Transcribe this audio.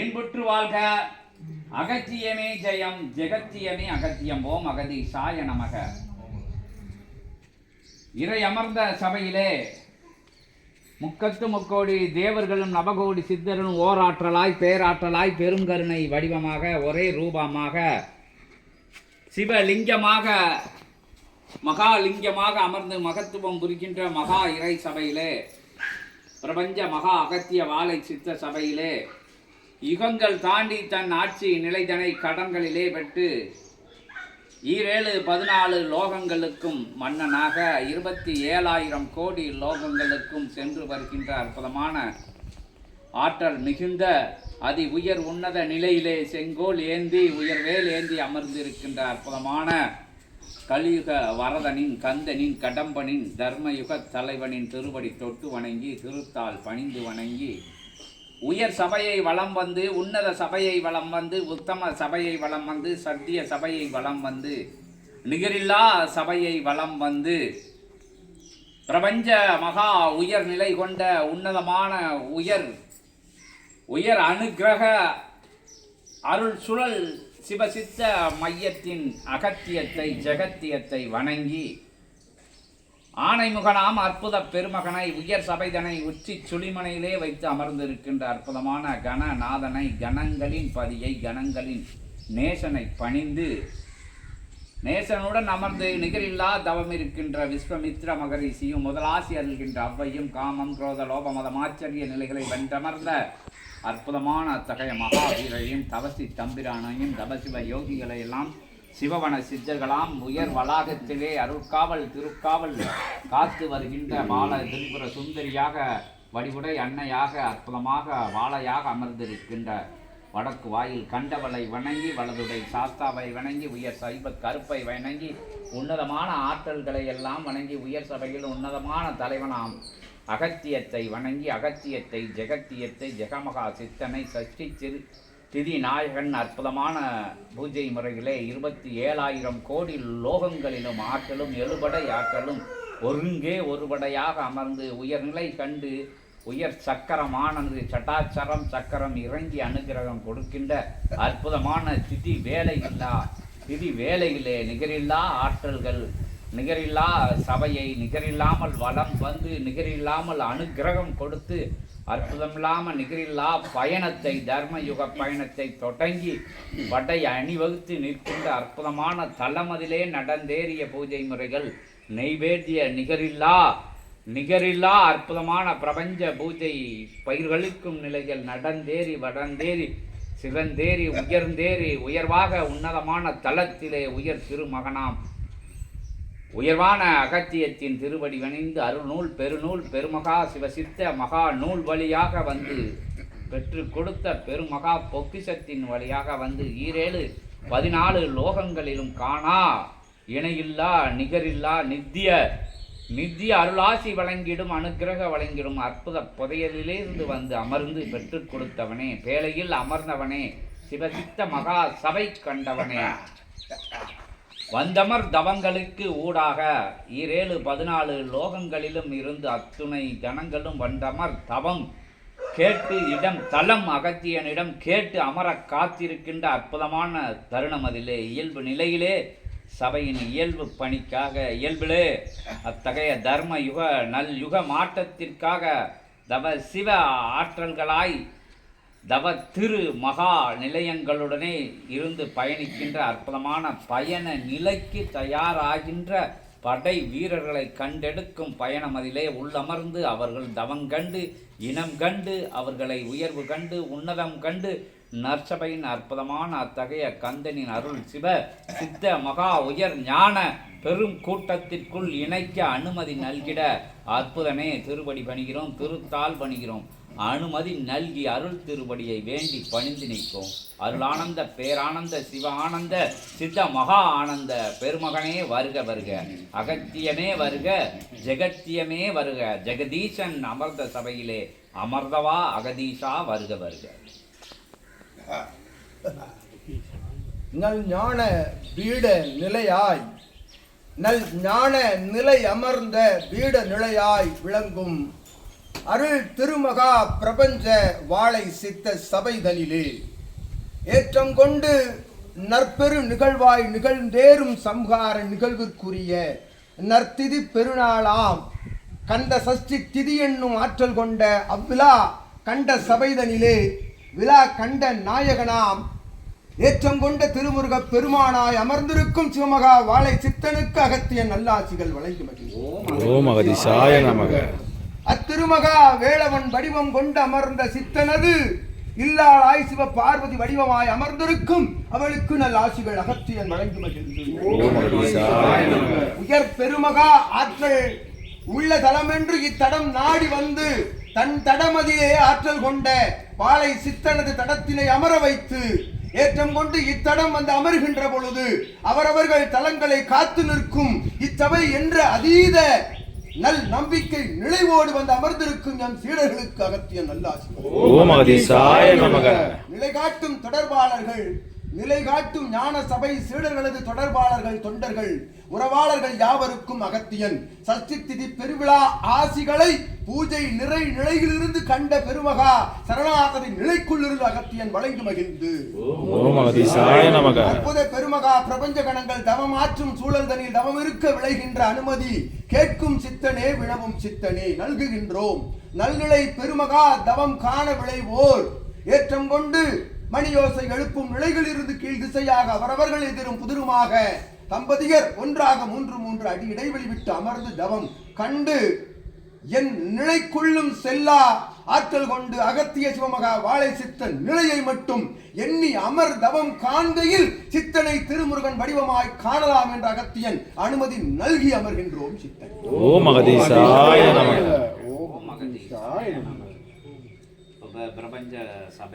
இன்புற்று வாழ்க. அகத்தியமே ஜெயம் ஜெகத்தியமே அகத்தியம். ஓம் அகதீசாய நமக. இறை அமர்ந்த சபையிலே முக்கத்து முக்கோடி தேவர்களும் நவகோடி சித்தரும் ஓராற்றலாய் பேராற்றலாய் பெருங்கருணை வடிவமாக ஒரே ரூபமாக சிவலிங்கமாக மகாலிங்கமாக அமர்ந்து மகத்துவம் புரிகின்ற மகா இறை சபையிலே பிரபஞ்ச மகா அகத்திய வாழை சித்த சபையிலே யுகங்கள் தாண்டி தன் ஆட்சி நிலைதனை கடன்களிலே பெற்று ஈரேழு பதினாலு லோகங்களுக்கும் மன்னனாக இருபத்தி ஏழாயிரம் கோடி லோகங்களுக்கும் சென்று வருகின்ற அற்புதமான ஆற்றல் மிகுந்த அதி உயர் உன்னத நிலையிலே செங்கோல் ஏந்தி உயர்வேல் ஏந்தி அமர்ந்திருக்கின்ற அற்புதமான கலியுக வரதனின் கந்தனின் கடம்பனின் தர்மயுக தலைவனின் திருவடி தொட்டு வணங்கி திருத்தால் பணிந்து வணங்கி உயர் சபையை வளம் வந்து உன்னத சபையை வளம் வந்து உத்தம சபையை வளம் வந்து சத்திய சபையை வளம் வந்து நிகரில்லா சபையை வளம் வந்து பிரபஞ்ச மகா உயர் நிலை கொண்ட உன்னதமான உயர் உயர் அனுக்கிரக அருள் சுழல் சிவசித்த மையத்தின் அகத்தியத்தை ஜெகத்தியத்தை வணங்கி ஆனைமுகனாம் அற்புத பெருமகனை உயர் சபைதனை உச்சி சுளிமனையிலே வைத்து அமர்ந்திருக்கின்ற அற்புதமான கணநாதனை கணங்களின் பதியை கணங்களின் நேசனை பணிந்து நேசனுடன் அமர்ந்து நிகரில்லா தவம் இருக்கின்ற விஸ்வமித்ர மகரிஷியும் முதலாசி அருள்கின்ற அவ்வையும் காமம் குரோத லோபமதம் ஆச்சரிய நிலைகளை வென்றமர்ந்த அற்புதமான அத்தகைய மகாவீரையும் தவசி தம்பிரானையும் தபசிவ யோகிகளை எல்லாம் சிவவன சித்தர்களாம் உயர் வளாகத்திலே அருட்காவல் திருக்காவல் காத்து வருகின்ற பால திரிபுர சுந்தரியாக வடிவுடை அன்னையாக அற்புதமாக வாழையாக அமர்ந்திருக்கின்ற வடக்கு வாயில் கண்டவளை வணங்கி வலதுடை சாஸ்தாவை வணங்கி உயர் சைப கருப்பை வணங்கி உன்னதமான ஆற்றல்களை எல்லாம் வணங்கி உயர் சபையில் உன்னதமான தலைவனாம் அகத்தியத்தை வணங்கி அகத்தியத்தை ஜெகத்தியத்தை ஜெகமகா சித்தனை சஷ்டி சிறு திதி நாயகன் அற்புதமான பூஜை முறையிலே இருபத்தி ஏழாயிரம் கோடி லோகங்களிலும் ஆற்றலும் எழுபடை ஆற்றலும் ஒருங்கே ஒருபடையாக அமர்ந்து உயர்நிலை கண்டு உயர் சக்கரமானது சட்டாச்சரம் சக்கரம் இறங்கி அனுகிரகம் கொடுக்கின்ற அற்புதமான திதி வேலையில்லா. திதி வேலையிலே நிகரில்லா ஆற்றல்கள் நிகரில்லா சபையை நிகரில்லாமல் வளம் வந்து நிகரில்லாமல் அனுக்கிரகம் கொடுத்து அற்புதமில்லாமல் நிகரில்லா பயணத்தை தர்மயுக பயணத்தை தொடங்கி வடை அணிவகுத்து நிற்கின்ற அற்புதமான தளமதிலே நடந்தேறிய பூஜை முறைகள் நெய்வேத்திய நிகரில்லா நிகரில்லா அற்புதமான பிரபஞ்ச பூஜை பயிர்களுக்கும் நிலைகள் நடந்தேறி வடந்தேறி சிறந்தேறி உயர்ந்தேறி உயர்வாக உன்னதமான தளத்திலே உயர் திருமகனாம் உயர்வான அகத்தியத்தின் திருவடி வணிந்து அருநூல் பெருநூல் பெருமகா சிவசித்த மகா நூல் வழியாக வந்து பெற்று கொடுத்த பெருமகா பொக்கிஷத்தின் வழியாக வந்து ஈரேழு பதினாலு லோகங்களிலும் காணா. இணையில்லா நிகரில்லா நித்திய நித்திய அருளாசி வழங்கிடும் அனுக்கிரக வழங்கிடும் அற்புத புதையலிலிருந்து வந்து அமர்ந்து பெற்றுக் கொடுத்தவனே பேழையில் அமர்ந்தவனே சிவசித்த மகா சபை கண்டவனே. வந்தமர் தவங்களுக்கு ஊடாக ஈரேழு பதினாலு லோகங்களிலும் இருந்து அத்துணை ஜனங்களும் வந்தமர் தவம். கேட்டு இடம் தலம் அகத்தியனிடம் கேட்டு அமர காத்திருக்கின்ற அற்புதமான தருணம் அதிலே. இயல்பு நிலையிலே சபையின் இயல்பு பணிக்காக இயல்பிலே அத்தகைய தர்ம யுக நல் யுக மாற்றத்திற்காக தவ சிவ ஆற்றல்களாய் தவ திரு மகா நிலையங்களுடனே இருந்து பயணிக்கின்ற அற்புதமான பயண நிலைக்கு தயாராகின்ற படை வீரர்களை கண்டெடுக்கும் பயணம் அதிலே உள்ளமர்ந்து அவர்கள் தவங்கண்டு இனம் கண்டு அவர்களை உயர்வு கண்டு உன்னதம் கண்டு நற்சபையின் அற்புதமான அத்தகைய கந்தனின் அருள் சிவ சித்த மகா உயர் ஞான பெரும் கூட்டத்திற்குள் இணைக்க அனுமதி நல்கிட அற்புதமே திருவடி பணிகிறோம் திருத்தால் பணிகிறோம். அனுமதி நல்கி அருள் திருவடியை வேண்டி பணிந்து நிற்கும். அருளானந்த பேரானந்த சிவானந்த சித்த மகா ஆனந்த பெருமகனே வருக வருக. அகத்தியமே வருக ஜெகத்தியமே வருக. ஜெகதீசன் அமர்ந்த சபையிலே அமர்ந்தவா அகதீஷா வருக வருக. நல் ஞான பீட நிலையாய் நல் ஞான நிலை அமர்ந்த பீட நிலையாய் விளங்கும் அருள் திருமகா பிரபஞ்ச வாழை சித்த சபைதலிலே ஏற்றம் கொண்டு நற்பெரு நிகழ்வாய் நிகழ்ந்தேறும் சம்ஹார நிகழ்விற்குரிய நற்திதி பெருநாளாம். கண்ட சஷ்டி திதி என்னும் ஆற்றல் கொண்ட அவ்விழா கண்ட சபைதனிலே விழா கண்ட நாயகனாம். ஏற்றம் கொண்ட திருமுருகப் பெருமானாய் அமர்ந்திருக்கும் சிவமகா வாழை சித்தனுக்கு அகத்திய நல்லாசிகள் வழங்கி மகிழ்வோம் நமக. அத்திருமகா வேளவன் வடிவம் கொண்டு அமர்ந்த சித்தனது. இல்லாளாய் சிவ பார்வதி வடிவமாய் அமர்ந்திருக்கும். அவளுக்கு நல் ஆசிகள் அகத்தியன் வழங்கி மகிழ்ந்து உயர் பெருமகா ஆற்றல் உள்ள தலமென்று இத்தடம் நாடி வந்து தன் தடமதியே ஆற்றல் கொண்ட பாலை சித்தனது தடத்தினை அமர வைத்து ஏற்றம் கொண்டு இத்தடம் வந்து அமர்கின்ற பொழுது அவரவர்கள் தலங்களை காத்து நிற்கும். இச்சபை என்ற அதீத நல் நம்பிக்கை நிலைவோடு வந்து அமர்ந்திருக்கும் எம் சீடர்களுக்கு அகத்திய நல்லாசி நிலை காட்டும் தொடர்பாளர்கள் நிலை காட்டும் ஞான சபை சீடர்களது தொடர்பாளர்கள் தொண்டர்கள் உறவாளர்கள் யாவருக்கும் அகத்தியன். சஷ்டி திதி பெருவிழா ஆசிகளை பூஜை நிறை நிலையிலிருந்து கண்ட பெருமகா சரணாகதி நிலைக்குள்ளிருந்து அகத்தியன் வழங்கி மகிழ்ந்து. அற்புத பெருமகா பிரபஞ்ச கணங்கள் தவம் ஆற்றும் சூழல் தனில் தவம் இருக்க விளைகின்ற அனுமதி கேட்கும் சித்தனே வினவும் சித்தனே நல்குகின்றோம். நல்நிலை பெருமகா தவம் காண விளைவோர். ஏற்றம் கொண்டு மணியோசை எழுப்பும் நிலைகளிலிருந்து கீழ் திசையாக அவரவர்கள் எதிரும் புதிருமாக தம்பதியர் ஒன்றாக மூன்று மூன்று அடி இடைவெளி விட்டு அமர்ந்து தவம் கண்டு என் நிலைக்குள்ளும் செல்லா ஆற்றல் கொண்டு அகத்திய சிவமகா வாழை சித்தன் நிலையை மட்டும் எண்ணி அமர் தவம் காண்கையில் சித்தனை திருமுருகன் வடிவமாய் காணலாம் என்ற அகத்தியன் அனுமதி நல்கி அமர்கின்றோம் சித்தன். நமக. இப்ப பிரபஞ்ச சபை